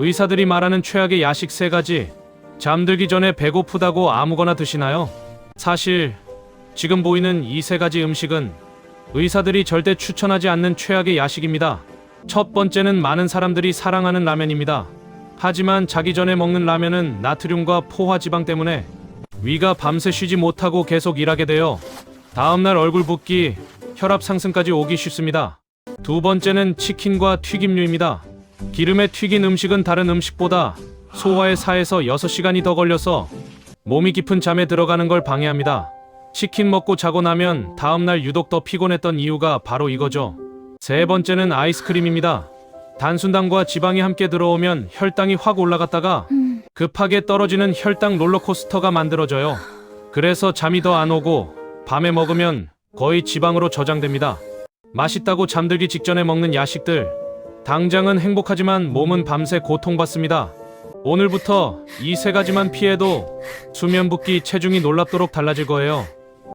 의사들이 말하는 최악의 야식 세 가지. 잠들기 전에 배고프다고 아무거나 드시나요? 사실 지금 보이는 이 세 가지 음식은 의사들이 절대 추천하지 않는 최악의 야식입니다. 첫 번째는 많은 사람들이 사랑하는 라면입니다. 하지만 자기 전에 먹는 라면은 나트륨과 포화 지방 때문에 위가 밤새 쉬지 못하고 계속 일하게 되어 다음날 얼굴 붓기, 혈압 상승까지 오기 쉽습니다. 두 번째는 치킨과 튀김류입니다. 기름에 튀긴 음식은 다른 음식보다 소화에 4에서 6시간이 더 걸려서 몸이 깊은 잠에 들어가는 걸 방해합니다. 치킨 먹고 자고 나면 다음날 유독 더 피곤했던 이유가 바로 이거죠. 세 번째는 아이스크림입니다. 단순당과 지방이 함께 들어오면 혈당이 확 올라갔다가 급하게 떨어지는 혈당 롤러코스터가 만들어져요. 그래서 잠이 더 안 오고 밤에 먹으면 거의 지방으로 저장됩니다. 맛있다고 잠들기 직전에 먹는 야식들. 당장은 행복하지만 몸은 밤새 고통받습니다. 오늘부터 이 세 가지만 피해도 수면 붓기 체중이 놀랍도록 달라질 거예요.